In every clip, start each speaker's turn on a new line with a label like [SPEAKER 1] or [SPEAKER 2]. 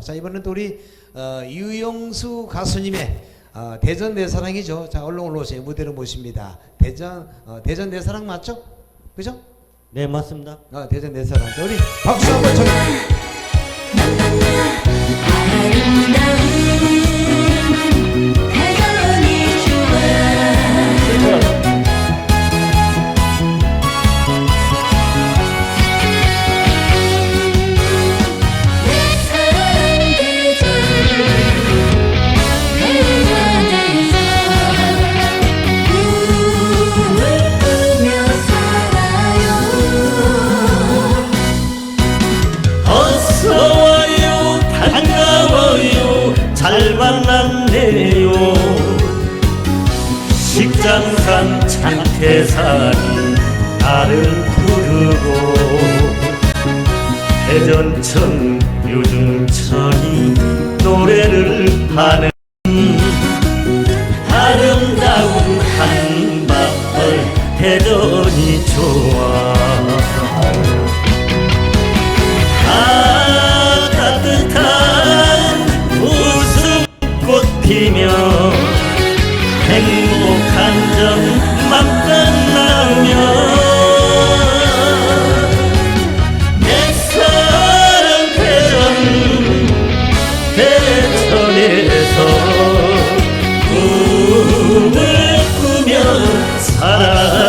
[SPEAKER 1] 자 이번엔 또 우리 어, 유영수 가수님의 어, 대전 내 사랑이죠. 자 얼른 올라오세요. 무대로 모십니다. 대전 어, 대전 내 사랑 맞죠? 그죠?
[SPEAKER 2] 네 맞습니다.
[SPEAKER 1] 어, 대전 내 사랑. 자, 우리 박수 한번 쳐.
[SPEAKER 2] 잘 만났네요. 식장산 창태산이 나를 부르고 대전천 유중천이 노래를 하는 피며 행복한 끝나면 내 사랑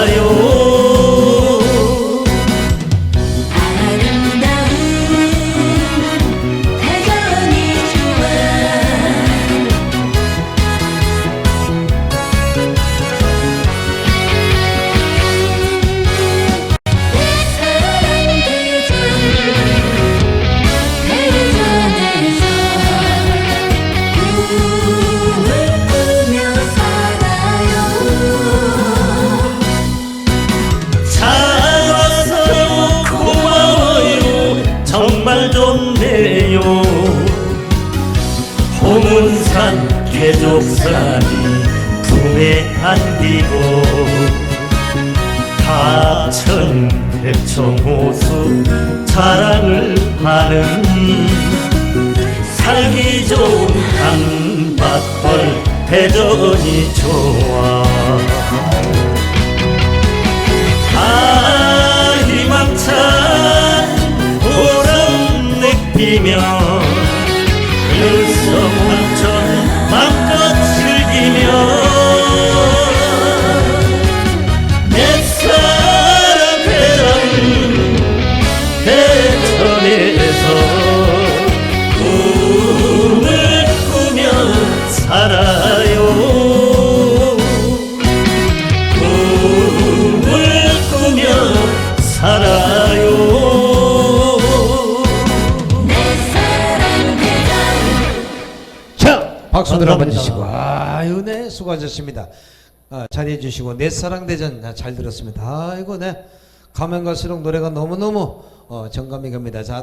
[SPEAKER 2] 홍은산 계족산이 품에 안기고 하천 백청호수 자랑을 하는 살기 좋은 한밭벌 대전이 좋아. 아 희망찬 보람 느끼며
[SPEAKER 3] Deus,
[SPEAKER 1] amor. 박수들 한번. 주시고 아유 네 수고하셨습니다. 아, 잘해 주시고 내 사랑 대전 아, 잘 들었습니다. 아이고 네 가면 갈수록 노래가 너무 너무 어, 정감이 갑니다. 자.